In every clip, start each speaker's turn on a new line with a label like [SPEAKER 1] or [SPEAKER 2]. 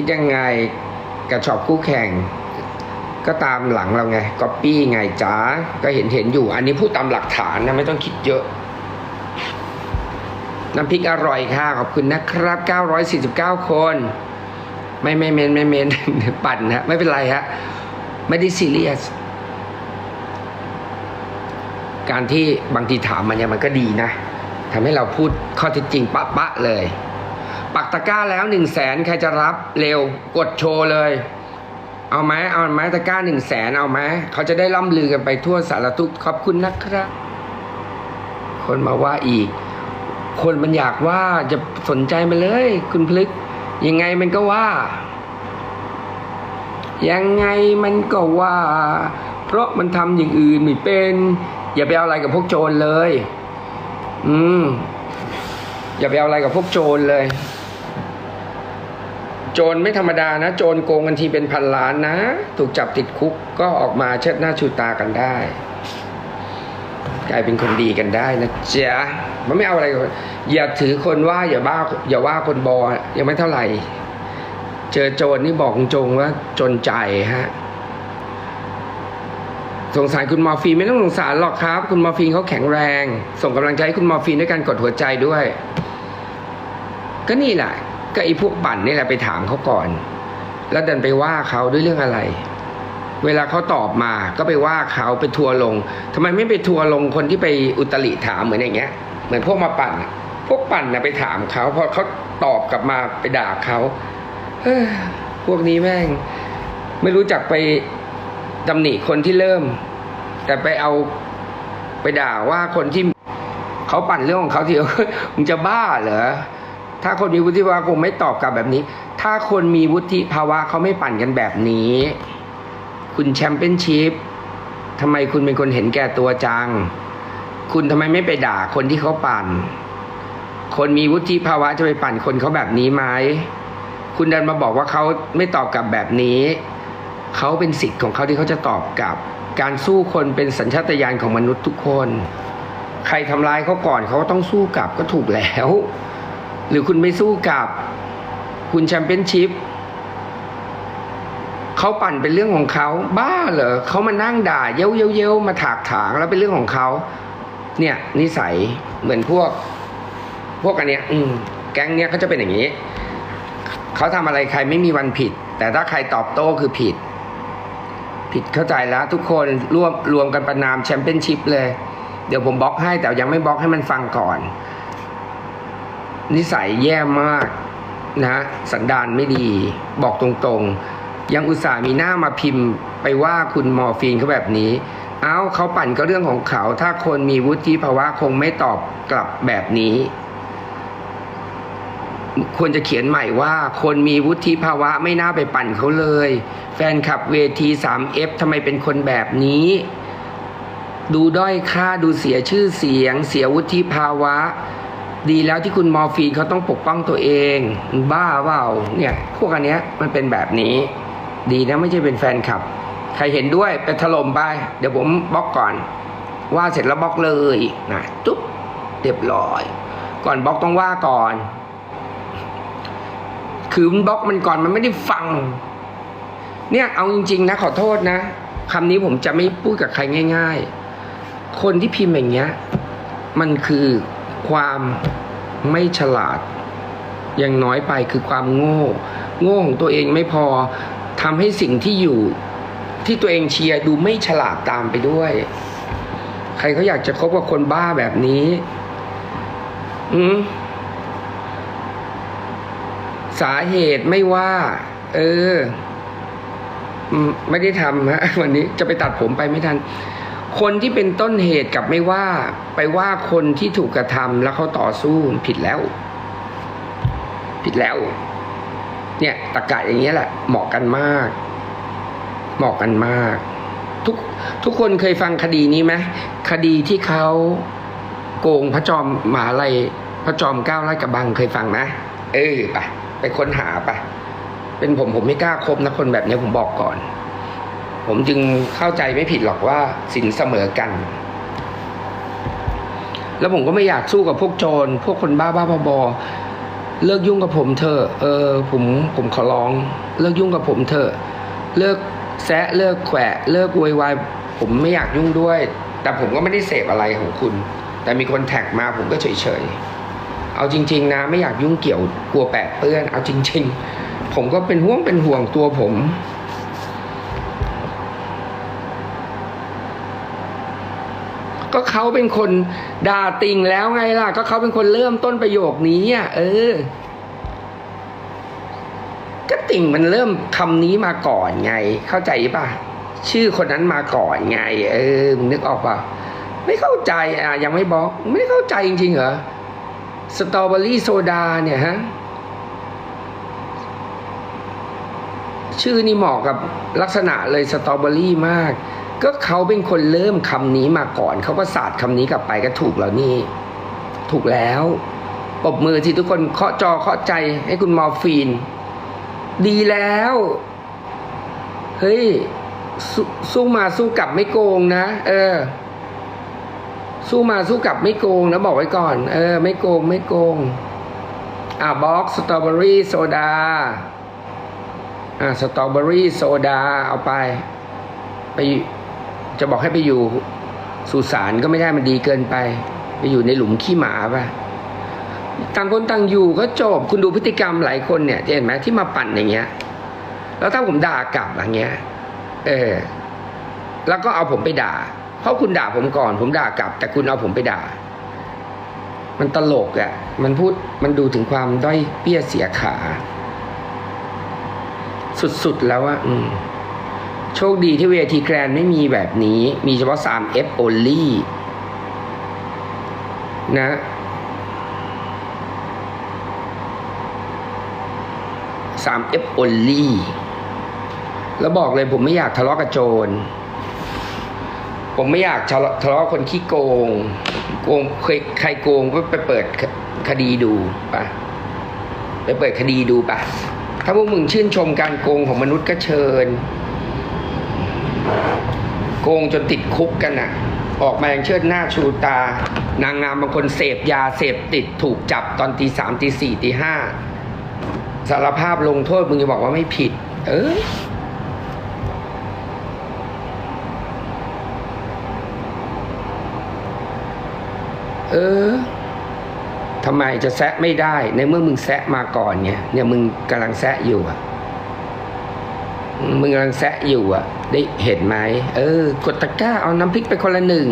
[SPEAKER 1] คิดยังไงกับช็อปคู่แข่ง ก็ตามหลังเราไงก๊อปปี้ไงจ้าก็เห็นเห็นอยู่ อันนี้พูดตามหลักฐานนะไม่ต้องคิดเยอะน้ำพริกอร่อยค่ะ ขอบคุณนะครับ 949 คน ไม่ไม่เมนไม่เมนปั่นฮะไม่เป็นไรฮะไม่ได้ซีเรียสการที่บางทีถามมันเนี่ยมันก็ดีนะทำให้เราพูดข้อเท็จจริงปะปะเลย ปักตะกร้าแล้วหนึ่งแสนใครจะรับเร็วกดโชว์เลย เอาไหมเอาไหมตะกร้าหนึ่งแสนเอาไหมเขาจะได้ล่ำลือกันไปทั่วสารทุกขอบคุณนะครับ คนมาว่าอีก คนมันอยากว่าจะสนใจมันเลย คุณพลึก ยังไงมันก็ว่า ยังไงมันก็ว่า เพราะมันทำอย่างอื่นไม่เป็น อย่าไปเอาอะไรกับพวกโจรเลย อืมอย่าไปเอาอะไรกับพวกโจรเลย โจรไม่ธรรมดานะ โจรโกงกันทีเป็นพันล้านนะ ถูกจับติดคุกก็ออกมาเชิดหน้าชูตากันได้ กลายเป็นคนดีกันได้นะจ๊ะมันไม่เอาอะไร อย่าถือคนว่าอย่าบ้า อย่าว่าคนบอยังไม่เท่าไหร่ เจอโจรนี่บอกตรงว่าจนใจฮะสงสารคุณมอร์ฟีนไม่ต้องสงสารหรอกครับ คุณมอร์ฟีนเขาแข็งแรง ส่งกำลังใจให้คุณมอร์ฟีนด้วยการกดหัวใจด้วย ก็นี่แหละ ก็ไอ้พวกปั่นนี่แหละไปถามเขาก่อน แล้วดันไปว่าเขาด้วยเรื่องอะไร เวลาเขาตอบมาก็ไปว่าเขาไปทัวร์ลงทำไมไม่ไปทัวร์ลงคนที่ไปอุตริถามเหมือนอย่างเงี้ย เหมือนพวกมาปั่นอะพวกปั่นนะไปถามเขาพอเขาตอบกลับมาไปด่าเขาเฮ้ยพวกนี้แม่ง ไม่รู้จักไปตำหนิคนที่เริ่ม แต่ไปเอาไปด่าว่าคนที่เขาปั่นเรื่องของเขาทีมึงจะบ้าเหรอ ถ้าคนมีวุฒิภาวะคงไม่ตอบกลับแบบนี้ ถ้าคนมีวุฒิภาวะเขาไม่ปั่นกันแบบนี้ คุณแชมเปี้ยนชิพทำไมคุณเป็นคนเห็นแก่ตัวจัง คุณทำไมไม่ไปด่าคนที่เขาปั่น คนมีวุฒิภาวะจะไปปั่นคนเขาแบบนี้ไหมคุณดันมาบอกว่าเขาไม่ตอบกลับแบบนี้เขาเป็นสิทธิ์ของเขาที่เขาจะตอบกลับ การสู้คนเป็นสัญชาตญาณของมนุษย์ทุกคน ใครทำร้ายเขาก่อนเขาต้องสู้กลับก็ถูกแล้ว หรือคุณไม่สู้กับคุณแชมเปี้ยนชิพเขาปั่นเป็นเรื่องของเขา บ้าเหรอเขามานั่งด่า เย้ยวเย้ยวเย้ยวมาถากถางแล้วเป็นเรื่องของเขาเนี่ยนิสัยเหมือนพวก พวกอันเนี้ย อืม แก๊งเนี้ยเขาจะเป็นอย่างนี้เขาทำอะไรใครไม่มีวันผิด แต่ถ้าใครตอบโต้คือผิด ผิดเข้าใจแล้ว ทุกคนร่วมรวมกันประนามแชมเปี้ยนชิพเลย เดี๋ยวผมบล็อกให้แต่ยังไม่บล็อกให้มันฟังก่อน นิสัยแย่มากนะสันดานไม่ดีบอกตรงๆ ยังอุตส่าห์มีหน้ามาพิมพ์ไปว่าคุณมอร์ฟีนเขาแบบนี้ เอ้าเขาปั่นก็เรื่องของเขา ถ้าคนมีวุฒิภาวะคงไม่ตอบกลับแบบนี้ ควรจะเขียนใหม่ว่า คนมีวุฒิภาวะไม่น่าไปปั่นเขาเลย แฟนคลับเวที 3F ทำไมเป็นคนแบบนี้ ดูด้อยค่าดูเสียชื่อเสียง เสียวุฒิภาวะ ดีแล้วที่คุณมอร์ฟีนเขาต้องปกป้องตัวเอง บ้าเปล่าเนี่ย พวกอันเนี้ยมันเป็นแบบนี้ ดีนะไม่ใช่เป็นแฟนคลับ ใครเห็นด้วยไปถล่มไป เดี๋ยวผมบล็อกก่อน ว่าเสร็จแล้วบล็อกเลยนะจุ๊บเรียบร้อย ก่อนบล็อกต้องว่าก่อน คือมันบล็อกมันก่อนมันไม่ได้ฟัง เนี่ยเอาจริง ๆ นะ ขอโทษนะคำนี้ผมจะไม่พูดกับใครง่าย ๆ คนที่พิมพ์อย่างเงี้ย มันคือ ความไม่ฉลาดย่างน้อยไปคือความโง่ โง่ของตัวเองไม่พอทำให้สิ่งที่อยู่ที่ตัวเองเชียร์ดูไม่ฉลาดตามไปด้วย ใครเขาอยากจะคบกับคนบ้าแบบนี้ อืมสาเหตุไม่ว่า เออ ไม่ได้ทำฮะวันนี้จะไปตัดผมไปไม่ทัน คนที่เป็นต้นเหตุกับไม่ว่า ไปว่าคนที่ถูกกระทำแล้วเขาต่อสู้ผิดแล้ว ผิดแล้ว เนี่ยตะกะอย่างเงี้ยแหละเหมาะกันมาก เหมาะกันมาก ทุกทุกคนเคยฟังคดีนี้ไหมคดีที่เขาโกงพระจอมหมหาลัยพระจอมเก้าราชกระบังเคยฟังไหมเออไปไปค้นหาไปเป็นผมผมไม่กล้าคบนะคนแบบนี้ผมบอกก่อน ผมจึงเข้าใจไม่ผิดหรอกว่าสินเสมอกัน แล้วผมก็ไม่อยากสู้กับพวกโจร พวกคนบ้าบ้าบอๆเลิกยุ่งกับผมเถอะเออ ผมผมขอร้อง เลิกยุ่งกับผมเถอะเลิกแซะเลิกแขวะเลิกโวยวายผมไม่อยากยุ่งด้วย แต่ผมก็ไม่ได้เสพอะไรของคุณ แต่มีคนแท็กมาผมก็เฉยๆเอาจริง ๆ นะ ไม่อยากยุ่งเกี่ยวกลัวแปะเปื้อน เอาจริง ๆ ผมก็เป็นห่วงเป็นห่วงตัวผม ก็เขาเป็นคนด่าติงแล้วไงล่ะ ก็เขาเป็นคนเริ่มต้นประโยคนี้อะเออ ก็ติ่งมันเริ่มคำนี้มาก่อนไง เข้าใจป่ะ ชื่อคนนั้นมาก่อนไง เออมึนึกออกป่ะไม่เข้าใจอะยังไม่บอก ไม่เข้าใจจริงๆเหรอสตรอเบอรี่โซดาเนี่ยฮะชื่อนี่เหมาะกับลักษณะเลยสตรอเบอรี่มาก ก็เขาเป็นคนเริ่มคำนี้มาก่อน เขาก็ศาสตร์คำนี้กลับไปก็ถูกแล้วนี่ ถูกแล้วปบมือที่ทุกคนเคาะจอเคาะใจให้คุณมอร์ฟีน ดีแล้ว เฮ้ยสสู้มาสู้กลับไม่โกงนะ เออ สู้มาสู้กลับไม่โกงนะบอกไว้ก่อน เออ ไม่โกงไม่โกง อะบ็อกสตรอเบอรี่โซดาอะสตรอเบอรี่โซดาเอาไป ไป จะบอกให้ไปอยู่สุสานก็ไม่ได้มันดีเกินไป ไปอยู่ในหลุมขี้หมาป่ะต่างคนต่างอยู่ก็จบคุณดูพฤติกรรมหลายคนเนี่ยเห็นไหมที่มาปั่นอย่างเงี้ย แล้วถ้าผมด่ากลับอย่างเงี้ย เออ แล้วก็เอาผมไปด่า เพราะคุณด่าผมก่อน ผมด่ากลับ แต่คุณเอาผมไปด่า มันตลกอะ่ะ มันพูดมันดูถึงความด้อยเปี้ยเสียขา สุดๆแล้วอะอืม โชคดีที่เวทีแกรนไม่มีแบบนี้ มีเฉพาะ 3F only นะ 3F only แล้วบอกเลยผมไม่อยากทะเลาะกับโจร ผมไม่อยากทะเลาะคนขี้โกง โกงเคยใครโกงก็ไปเปิดคดีดูปะไปเปิดคดีดูปะถ้าพวกมึงชื่นชมการโกงของมนุษย์ก็เชิญ งจนติดคุกกันน่ะ ออกมาอยังเชิดหน้าชูตา นางงามบางคนเสพยาเสพติดถูกจับตอนตีสามตีสี่ตีห้าสารภาพลงโทษมึงจะบอกว่าไม่ผิด เออเออทำไมจะแซะไม่ได้ ในเมื่อมึงแซะมาก่อนเนี่ยเนี่ยมึงกำลังแซะอยู่อะ มึงกำลังแซะอยู่อะได้เห็นไหมเออ กดตะกร้าเอาน้ำพริกไปคนละหนึ่ง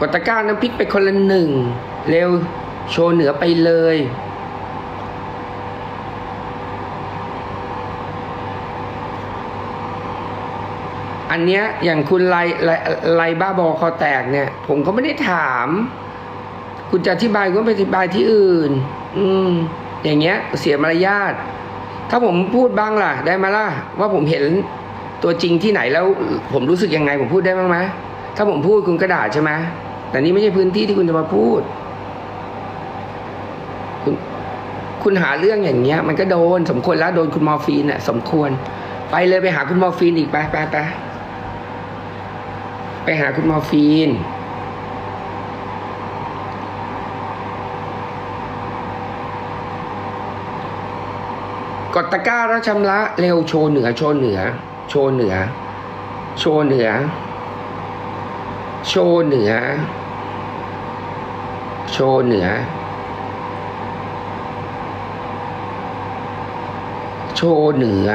[SPEAKER 1] กดตะกร้าน้ำพริกไปคนละหนึ่งเร็วโชว์เหนือไปเลย อันเนี้ยอย่างคุณไลไลไลบ้าบอคอแตกเนี่ย ผมก็ไม่ได้ถาม คุณจะอธิบายก็ไปอธิบายที่อื่น อืม อย่างเงี้ย เสียมารยาท ถ้าผมพูดบ้างล่ะ ได้ไหมล่ะ ว่าผมเห็นตัวจริงที่ไหนแล้ว ผมรู้สึกยังไงผมพูดได้บ้างไหมถ้าผมพูดคุณก็ด่าใช่ไหมแต่นี่ไม่ใช่พื้นที่ที่คุณจะมาพูด คุณคุณหาเรื่องอย่างเงี้ย มันก็โดนสมควรแล้วโดนคุณมอร์ฟีนน่ะ สมควร ไปเลยไปหาคุณมอร์ฟีนอีกไปไปไปไปหาคุณมอร์ฟีน กดตะกร้าแล้วชำระเร็วโชว์เหนือ โชว์เหนือ โชว์เหนือ โชว์เหนือ โชว์เหนือ โชว์เหนือ โชว์เหนือ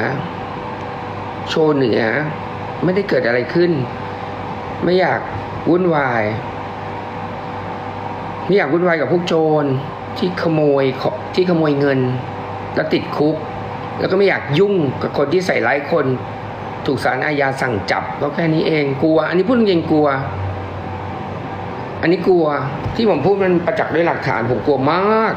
[SPEAKER 1] โชว์เหนือ ไม่ได้เกิดอะไรขึ้น ไม่อยากวุ่นวาย ไม่อยากวุ่นวายกับพวกโจรที่ขโมยที่ขโมยเงิน แล้วติดคุก แล้วก็ไม่อยากยุ่งกับคนที่ใส่ร้ายคน ถูกศาลอาญาสั่งจับก็แค่นี้เองกลัว อันนี้พูดจริงๆกลัว อันนี้กลัวที่ผมพูดมันประจักษ์ด้วยหลักฐานผมกลัวมาก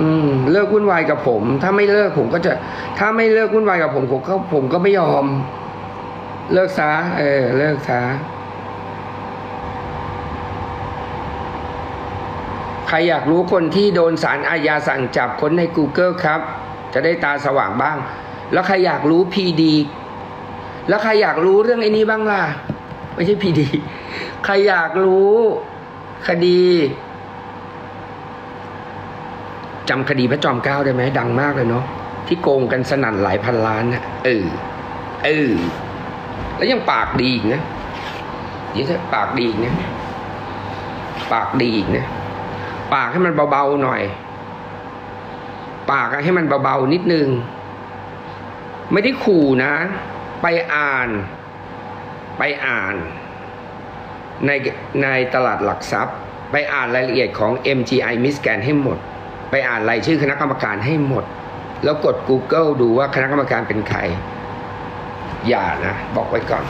[SPEAKER 1] อืม เลิกวุ่นวายกับผม ถ้าไม่เลิกผมก็จะ ถ้าไม่เลิกวุ่นวายกับผมผมก็ผมก็ไม่ยอม เลิกซะเออ เลิกซะใครอยากรู้คนที่โดนสารอาญาสั่งจับคนใน Google ครับ จะได้ตาสว่างบ้าง แล้วใครอยากรู้พีดีแล้วใครอยากรู้เรื่องไอ้นี้บ้างล่ะ ไม่ใช่พีดีใครอยากรู้ คดีจำคดีพระจอมเกล้าได้ไหมดังมากเลยเนาะที่โกงกันสนั่นหลายพันล้านนะเออเออแล้วยังปากดีอีกนะเดี๋ยวถ้าปากดีอีกนะปากดีอีกนะปากให้มันเบาๆหน่อย ปากให้มันเบาๆนิดนึง ไม่ได้ขู่นะ ไปอ่าน ไปอ่าน ในในตลาดหลักทรัพย์ ไปอ่านรายละเอียดของ MGI Miss Grand ให้หมด ไปอ่านรายชื่อคณะกรรมการให้หมด แล้วกด Google ดูว่าคณะกรรมการเป็นใคร อย่านะ บอกไว้ก่อน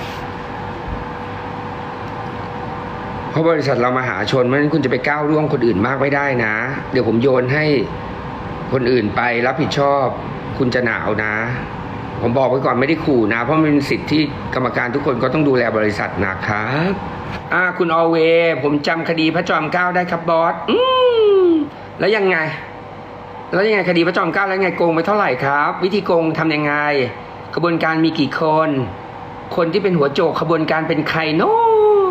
[SPEAKER 1] เพราะบริษัทเรามาหาชนเพราะฉะนั้นคุณจะไปก้าวร่วงคนอื่นมากไม่ได้นะ เดี๋ยวผมโยนให้ คนอื่นไปรับผิดชอบคุณจะหนาวนะ ผมบอกไว้ก่อนไม่ได้ขู่นะ เพราะมันเป็นสิทธิ์ที่กรรมการทุกคนก็ต้องดูแลบริษัทนะครับอ่าคุณออเว ผมจำคดีพระจอมเกล้าได้ครับบอสอืมแล้วยังไง แล้วยังไงคดีพระจอมเกล้าแล้วยังไงโกงไปเท่าไหร่ครับ วิธีโกงทำยังไงกระบวนการมีกี่คน คนที่เป็นหัวโจกขบวนการเป็นใครเนาะ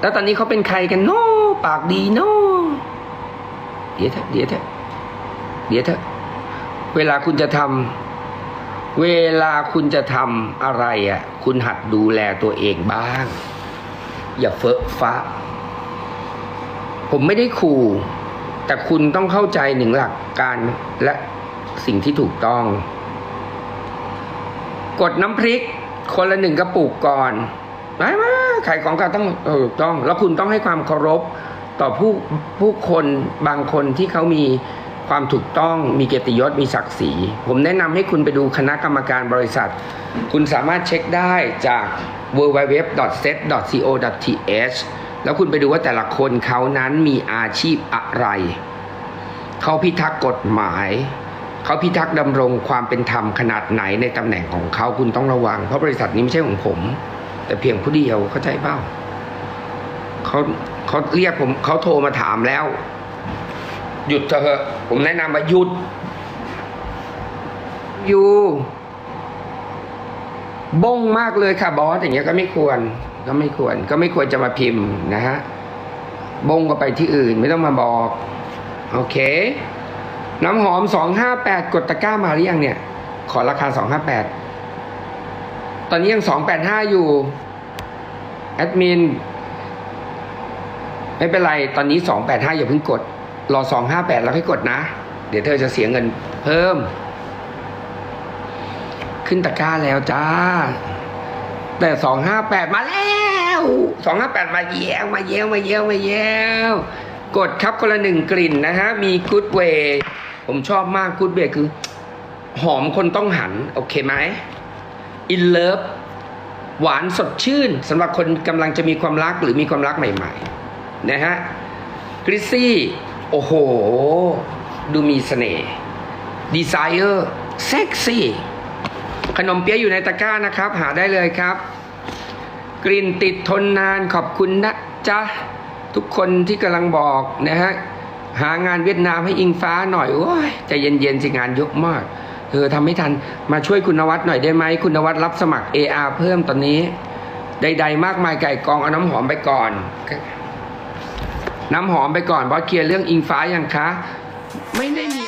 [SPEAKER 1] แล้วตอนนี้เขาเป็นใครกันเนาะปากดีเนาะเดี๋ยวเถอะเดี๋ยวเถอะ เดี๋ยวเถอะเวลาคุณจะทำเวลาคุณจะทำอะไรอะ คุณหัดดูแลตัวเองบ้าง อย่าเฟอะฟ้า ผมไม่ได้ขู่แต่คุณต้องเข้าใจหนึ่งหลักการและสิ่งที่ถูกต้อง กดน้ำพริก คนละหนึ่งกระปุกก่อนไม่ไม่ขายของเก่าต้องถูกต้อง แล้วคุณต้องให้ความเคารพต่อผู้ผู้คนบางคนที่เขามี ความถูกต้องมีเกียรติยศมีศักดิ์ศรี ผมแนะนำให้คุณไปดูคณะกรรมการบริษัท คุณสามารถเช็คได้จาก www.set.co.th แล้วคุณไปดูว่าแต่ละคนเขานั้นมีอาชีพอะไร เขาพิทักษ์กฎหมาย เขาพิทักษ์ดำรงความเป็นธรรมขนาดไหนในตำแหน่งของเขาคุณต้องระวัง เพราะบริษัทนี้ไม่ใช่ของผม แต่เพียงผู้เดียวเข้าใจเปล่าเขาเขาเรียกผมเขาโทรมาถามแล้ว หยุดเถอะผมแนะนำว่าหยุด อยู่บงมากเลยค่ะบอสอย่างเงี้ยก็ไม่ควร ก็ไม่ควร ก็ไม่ควรจะมาพิมพ์นะฮะบงก็ไปที่อื่นไม่ต้องมาบอก โอเค น้ำหอมสองห้าแปดกดตะกร้ามาหรือยังเนี่ย ขอราคาสองห้าแปดตอนนี้ยังสองแปดห้าอยู่แอดมินไม่เป็นไร ตอนนี้สองแปดห้าอย่าเพิ่งกด รอสองห้าแปดแล้วให้กดนะ เดี๋ยวเธอจะเสียเงินเพิ่ม ขึ้นตะกร้าแล้วจ้า แต่สองห้าแปดมาแล้วสองห้าแปดมาเย้วมาเย้วมาเย้วมาเย้วกดครับคนละหนึ่งกลิ่นนะฮะ มีกูดเวย์ผมชอบมากกูดเวย์คือ หอมคนต้องหัน โอเคไหมอินเลิฟหวานสดชื่นสำหรับคนกำลังจะมีความรักหรือมีความรักใหม่ ๆ นะฮะกริซซี่ โอ้โห ดูมีเสน่ห์ดีไซเออร์เซ็กซี่ขนมเปี๊ยะอยู่ในตะกร้านะครับ หาได้เลยครับ กลิ่นติดทนนานขอบคุณนะจ๊ะ ทุกคนที่กำลังบอกนะฮะ หางานเวียดนามให้อิงฟ้าหน่อยโอ้ยใจเย็นๆสิงานยอะมากเธอทำไม่ทันมาช่วยคุณนวัดหน่อยได้ไหมคุณนวัดรับสมัคร AR เพิ่มตอนนี้ ใด ๆ มากมายไก่กองเอาน้ำหอมไปก่อน น้ำหอมไปก่อนบอสเคลียร์เรื่องอิงฟ้ายังคะ ไม่ได้มี